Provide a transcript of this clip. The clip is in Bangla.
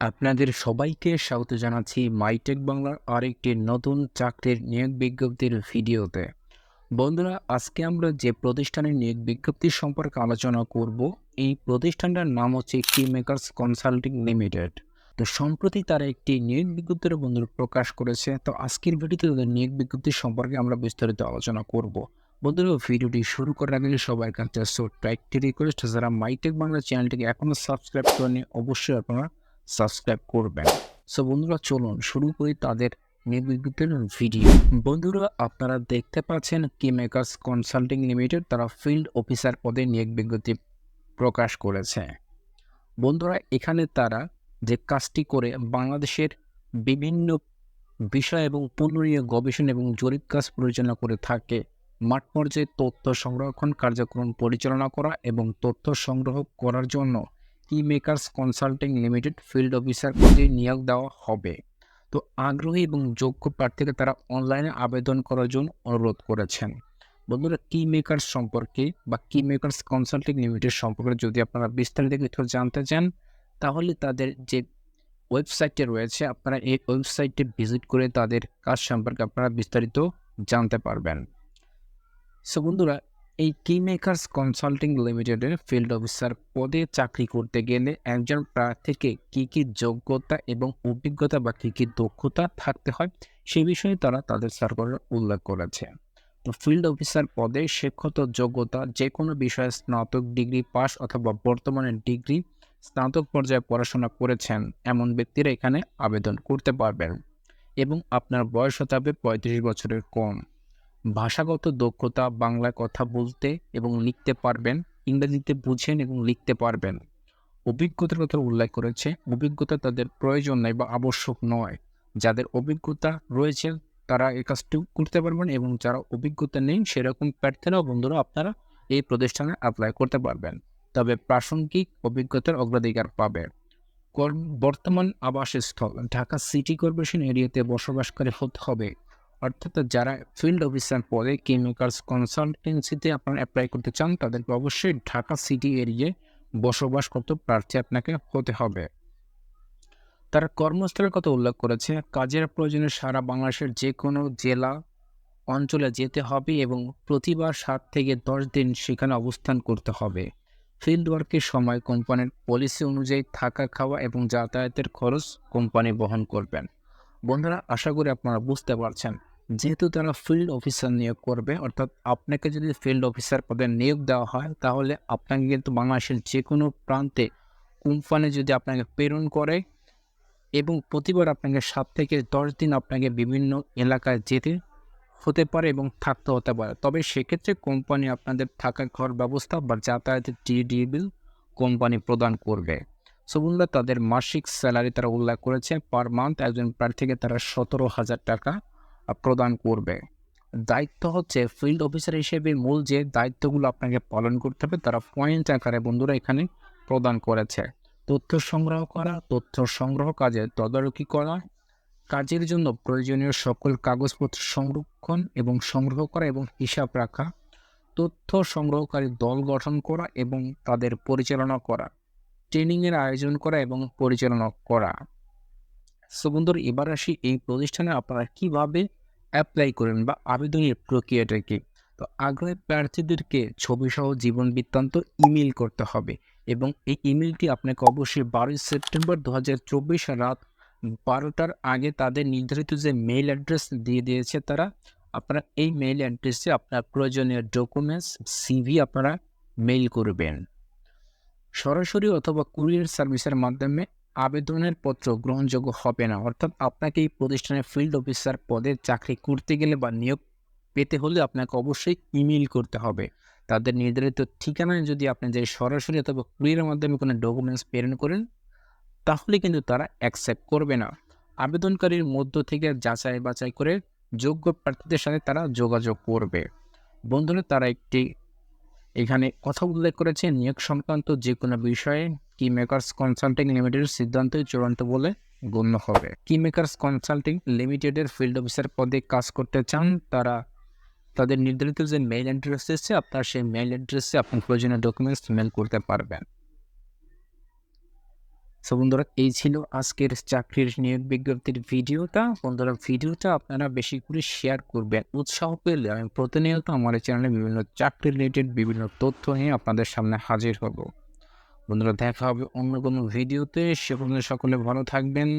আপনাদের সবাইকে স্বাগত জানাচ্ছি মাইটেক বাংলার আরেকটি নতুন চাকরির নিয়োগ বিজ্ঞপ্তির ভিডিওতে। বন্ধুরা, আজকে আমরা যে প্রতিষ্ঠানের নিয়োগ বিজ্ঞপ্তি সম্পর্কে আলোচনা করব, এই প্রতিষ্ঠানটার নাম হচ্ছে কি মেকার্স কনসাল্টিং লিমিটেড তো সম্প্রতি তারা একটি নিয়োগ বিজ্ঞপ্তির বন্ধুরা প্রকাশ করেছে, তো আজকের ভিডিওতে তাদের নিয়োগ বিজ্ঞপ্তি সম্পর্কে আমরা বিস্তারিত আলোচনা করব। বন্ধুরা, ভিডিওটি শুরু করার আগে সবার কাছে ছোট্ট একটি রিকোয়েস্ট যারা মাইটেক বাংলা চ্যানেলটিকে এখনও সাবস্ক্রাইব করেনি অবশ্যই আপনারা সাবস্ক্রাইব করবেন। সো বন্ধুরা, চলুন শুরু করি তাদের নির্বিজ্ঞপ্তির ভিডিও বন্ধুরা, আপনারা দেখতে পাচ্ছেন কি মেকার্স কনসাল্টিং লিমিটেড তারা ফিল্ড অফিসার পদে নিয়োগ বিজ্ঞপ্তি প্রকাশ করেছে। বন্ধুরা, এখানে তারা যে কাজটি করে, বাংলাদেশের বিভিন্ন বিষয় এবং নিয়ে গবেষণা এবং জরিপ কাজ পরিচালনা করে থাকে। মাঠ পর্যায়ে তথ্য সংরক্ষণ, কার্যক্রম পরিচালনা করা এবং তথ্য সংগ্রহ করার জন্য key makers consulting limited field officer পদে নিয়োগ দেওয়া হবে। তো আগ্রহী এবং যোগ্য প্রার্থীকে তারা অনলাইনে আবেদন করার জন্য অনুরোধ করেছেন। বন্ধুরা কি মেকার্স সম্পর্কে বা কি মেকার্স কনসাল্টিং লিমিটেড সম্পর্কে যদি আপনারা বিস্তারিত কিছু জানতে চান, তাহলে তাদের যে ওয়েবসাইটে রয়েছে, আপনারা এই ওয়েবসাইটে ভিজিট করে তাদের কাজ সম্পর্কে আপনারা বিস্তারিত জানতে পারবেন। সো বন্ধুরা এই কি মেকার্স কনসাল্টিং লিমিটেডের ফিল্ড অফিসার পদে চাকরি করতে গেলে একজন প্রার্থীকে কী কী যোগ্যতা এবং অভিজ্ঞতা বা কী কী দক্ষতা থাকতে হয়, সে বিষয়ে তারা তাদের সার্কুলার উল্লেখ করেছে। তো ফিল্ড অফিসার পদে শিক্ষত যোগ্যতা যে কোনো বিষয়ে স্নাতক ডিগ্রি পাস অথবা বর্তমানে ডিগ্রি স্নাতক পর্যায়ে পড়াশোনা করেছেন, এমন ব্যক্তিরা এখানে আবেদন করতে পারবেন এবং আপনার বয়স হতে হবে পঁয়ত্রিশ বছরের কম। ভাষাগত দক্ষতা বাংলায় কথা বলতে এবং লিখতে পারবেন, ইংরেজিতে বুঝেন এবং লিখতে পারবেন। অভিজ্ঞতার কথা উল্লেখ করেছে, অভিজ্ঞতা তাদের প্রয়োজন নয় বা আবশ্যক নয়। যাদের অভিজ্ঞতা রয়েছে, তারা এই কাজটি করতে পারবেন এবং যারা অভিজ্ঞতা নেই, সেরকম প্রার্থীরাও বন্ধুরা আপনারা এই প্রতিষ্ঠানে অ্যাপ্লাই করতে পারবেন। তবে প্রাসঙ্গিক অভিজ্ঞতার অগ্রাধিকার পাবে। বর্তমান আবাসস্থল, ঢাকা সিটি কর্পোরেশন এরিয়াতে বসবাসকারী হতে হবে। অর্থাৎ যারা ফিল্ড অফিসার পদে কেমিক্যালস কনসালটেন্সিতে আপনারা অ্যাপ্লাই করতে চান, তাদেরকে অবশ্যই ঢাকা সিটি এরিয়ায় করতে প্রার্থী আপনাকে হতে হবে। তারা কর্মস্থলের কথা উল্লেখ করেছে, কাজের প্রয়োজনে সারা বাংলাদেশের যে কোনো জেলা, অঞ্চলে যেতে হবে এবং প্রতিবার সাত থেকে দশ দিন সেখানে অবস্থান করতে হবে। ফিল্ড ওয়ার্কের সময় কোম্পানির পলিসি অনুযায়ী থাকা খাওয়া এবং যাতায়াতের খরচ কোম্পানি বহন করবেন। বন্ধুরা, আশা করি আপনারা বুঝতে পারছেন। যেহেতু তারা ফিল্ড অফিসার নিয়োগ করবে, অর্থাৎ আপনাকে যদি ফিল্ড অফিসার পদে নিয়োগ দেওয়া হয়, তাহলে আপনাকে কিন্তু বাংলাদেশের যে কোনো প্রান্তে কোম্পানি যদি আপনাকে প্রেরণ করে এবং প্রতিবার আপনাকে সাত থেকে দশ দিন আপনাকে বিভিন্ন এলাকায় যেতে হতে পারে এবং থাকতে হতে পারে। তবে সেক্ষেত্রে কোম্পানি আপনাদের থাকা ঘর ব্যবস্থা বা যাতায়াতের টিডি বিল কোম্পানি প্রদান করবে। সো বন্ধুরা তাদের মাসিক স্যালারি তারা উল্লেখ করেছে, পার মান্থ একজন প্রার্থীকে তারা সতেরো হাজার টাকা প্রদান করবে। দায়িত্ব হচ্ছে ফিল্ড অফিসার হিসেবে মূল যে দায়িত্বগুলো আপনাকে পালন করতে হবে, তারা পয়েন্ট আকারে বন্ধুরা এখানে প্রদান করেছে। তথ্য সংগ্রহ করা, তথ্য সংগ্রহ কাজে তদারকি করা, কাজের জন্য প্রয়োজনীয় সকল কাগজপত্র সংরক্ষণ এবং সংগ্রহ করা এবং হিসাব রাখা, তথ্য সংগ্রহকারী দল গঠন করা এবং তাদের পরিচালনা করা। ট্রেনিংয়ের আয়োজন করা এবং পরিচালনা করা। সো বন্ধুরা, এবার আসি এই প্রতিষ্ঠানে আপনারা কীভাবে অ্যাপ্লাই করেন বা আবেদনের প্রক্রিয়াটা কি তো আগ্রহী প্রার্থীদেরকে ছবি সহ জীবন বৃত্তান্ত ইমেল করতে হবে এবং এই ইমেলটি আপনাকে অবশ্যই বারোই সেপ্টেম্বর দু হাজার চব্বিশ রাত বারোটার আগে তাদের নির্ধারিত যে মেইল অ্যাড্রেস দিয়ে দিয়েছে তারা, আপনারা এই মেইল অ্যাড্রেসে আপনার প্রয়োজনীয় ডকুমেন্টস সিভি আপনারা মেইল করবেন। সরাসরি অথবা কুরিয়ার সার্ভিসের মাধ্যমে আবেদনের পত্র গ্রহণযোগ্য হবে না। অর্থাৎ আপনাকে এই প্রতিষ্ঠানে ফিল্ড অফিসার পদে চাকরি করতে গেলে বা নিয়োগ পেতে হলে আপনাকে অবশ্যই ইমেল করতে হবে। তাদের নির্ধারিত ঠিকানায় যদি আপনি যে সরাসরি অথবা কুরিয়ারের মাধ্যমে কোনো ডকুমেন্টস প্রেরণ করেন, তাহলে কিন্তু তারা অ্যাকসেপ্ট করবে না। আবেদনকারীর মধ্য থেকে যাচাই বাছাই করে যোগ্য প্রার্থীদের সাথে তারা যোগাযোগ করবে। বন্ধুরা, তারা একটি এখানে কথা উল্লেখ করেছে নিয়োগ সংক্রান্ত যে কোনো বিষয়ে কি মেকার্স কনসাল্টিং লিমিটেডের সিদ্ধান্তই চূড়ান্ত বলে গণ্য হবে। কি মেকার্স কনসাল্টিং লিমিটেডের ফিল্ড অফিসার পদে কাজ করতে চান, তারা তাদের নির্ধারিত যে মেইল অ্যাড্রেস এসেছে, আপনার সেই মেইল অ্যাড্রেসে আপনার প্রয়োজনীয় ডকুমেন্টস মেল করতে পারবেন। সো বন্ধুরা, এই ছিল আজকের চাকরির নিয়োগ বিজ্ঞপ্তির ভিডিওটা। বন্ধুরা, ভিডিওটা আপনারা বেশি করে শেয়ার করবেন। উৎসাহ পেলে আমি প্রতিনিয়ত আমার চ্যানেলে বিভিন্ন চাকরি রিলেটেড বিভিন্ন তথ্য নিয়ে আপনাদের সামনে হাজির হব। বন্ধুরা, দেখা হবে অন্য কোনো ভিডিওতে। সে সকলে ভালো থাকবেন।